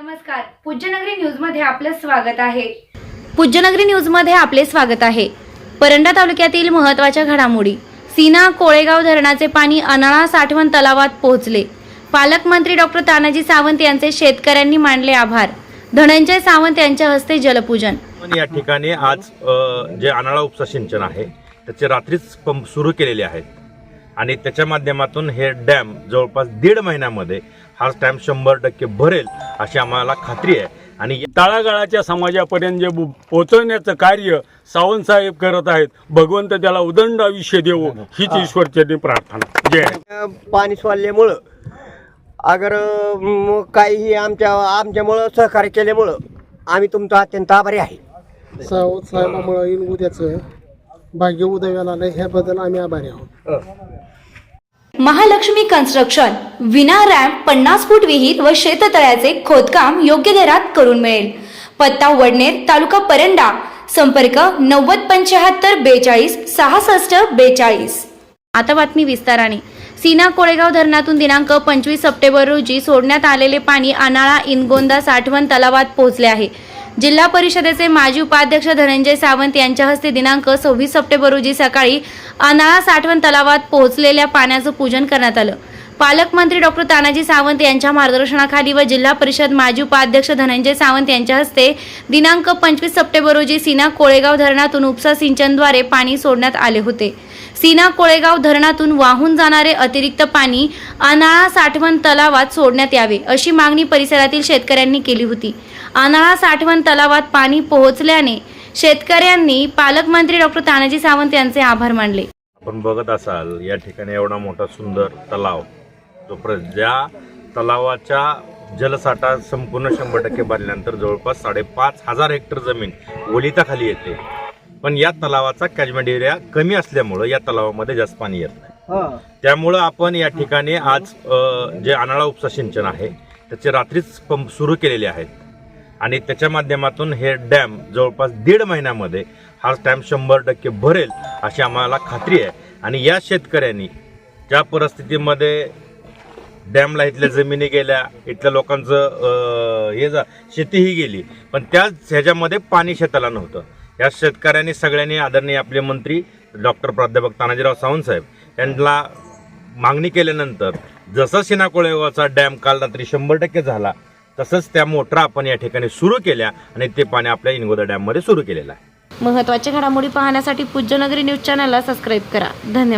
नमस्कार. पूज्यनगरी न्यूजमध्ये आपलं स्वागत आहे. पूज्यनगरी न्यूजमध्ये आपले स्वागत आहे. परंडा तालुक्यातील महत्त्वाच्या घडामोडी. सीना कोळेगाव धरणाचे पाणी अनाळा साठवण तलावात पोहोचले. पालकमंत्री डॉक्टर तानाजी सावंत यांचे शेतकऱ्यांनी मानले आभार. धनंजय सावंत यांच्या हस्ते जलपूजन. या ठिकाणी आज अ, जे अनाळा उपसा सिंचन आहे त्याचे रात्रीच पंप सुरू केलेले आहेत. आणि त्याच्या माध्यमातून हे डॅम जवळपास दीड महिन्यामध्ये हा डॅम शंभर टक्के भरेल अशी आम्हाला खात्री आहे. आणि तळागाळाच्या समाजापर्यंत जे पोहोचवण्याचं कार्य सावंत साहेब करत आहेत भगवंत त्याला उदंड आयुष्य देवो हीच ईश्वरचरणी प्रार्थना. जय. पाणी सोडल्यामुळं अगर काहीही आमच्या आमच्यामुळं सहकार्य केल्यामुळं आम्ही तुमचा अत्यंत आभारी आहे. सावंत साहेबामुळं उद्याचं भाग्य उदयाला आलं ह्याबद्दल आम्ही आभारी आहोत. महालक्ष्मी कन्स्ट्रक्शन विना रॅम्प पन्नास फूट विहीर व शेततळ्याचे खोदकाम योग्य दरात करून मिळेल. पत्ता वडनेर तालुका परंडा. संपर्क नव्वद पंच्याहत्तर बेचाळीस सहासष्ट बेचाळीस. आता बातमी विस्ताराने. सीना कोळेगाव धरणातून दिनांक पंचवीस सप्टेंबर रोजी सोडण्यात आलेले पाणी अनाळा इनगोंदा साठवण तलावात पोहोचले आहे. जिल्हा परिषदेचे माजी उपाध्यक्ष धनंजय सावंत यांच्या हस्ते दिनांक सव्वीस सप्टेंबर रोजी सकाळी अनाळा साठवण तलावात पोहोचलेल्या पाण्याचं पूजन करण्यात आलं. पालकमंत्री डॉक्टर तानाजी सावंत यांच्या मार्गदर्शनाखाली व जिल्हा परिषद माजी उपाध्यक्ष धनंजय सावंत यांच्या हस्ते दिनांक पंचवीस सप्टेंबर रोजी सीना कोळेगाव धरणातून उपसा सिंचनद्वारे पाणी सोडण्यात आले होते. सीना कोळेगाव धरणातून वाहून जाणारे अतिरिक्त पाणी अनाळा साठवण तलावात सोडण्यात यावे अशी मागणी परिसरातील शेतकऱ्यांनी केली होती. अनाळा साठवण तलावात पाणी पोहोचल्याने शेतकऱ्यांनी पालकमंत्री डॉक्टर तानाजी सावंत यांचे आभार मानले. आपण बघत असाल या ठिकाणी एवढा मोठा सुंदर तलाव जो प्र ज्या तलावाच्या जलसाठा संपूर्ण शंभर टक्के भरल्यानंतर जवळपास साडेपाच हजार हेक्टर जमीन ओलिताखाली येते. पण या तलावाचा कॅचमेंट एरिया कमी असल्यामुळं या तलावामध्ये जास्त पाणी येत नाही. त्यामुळं आपण या ठिकाणी आज अ, जे अनाळा उपसा सिंचन आहे त्याचे रात्रीच पंप सुरू केलेले आहेत. आणि त्याच्या माध्यमातून हे डॅम जवळपास दीड महिन्यामध्ये हा डॅम शंभर टक्के भरेल अशी आम्हाला खात्री आहे. आणि या शेतकऱ्यांनी ज्या परिस्थितीमध्ये डॅमला इथल्या जमिनी गेल्या इथल्या लोकांचं अं, हे जा शेतीही गेली पण त्याच ह्याच्यामध्ये पाणी शेताला नव्हतं. या शेतकऱ्यांनी सगळ्यांनी आदरणीय आपले मंत्री डॉक्टर प्राध्यापक तानाजीराव सावंत साहेब यांना मागणी केल्यानंतर जसं सिना कोळेगावचा डॅम काल रात्री शंभर टक्के झाला तसंच त्या मोटरा आपण या ठिकाणी सुरू केल्या आणि ते पाणी आपल्या इनगोदा डॅममध्ये सुरू केलेलं आहे. महत्त्वाच्या घडामोडी पाहण्यासाठी पूज्यनगरी न्यूज चॅनलला सबस्क्राईब करा. धन्यवाद.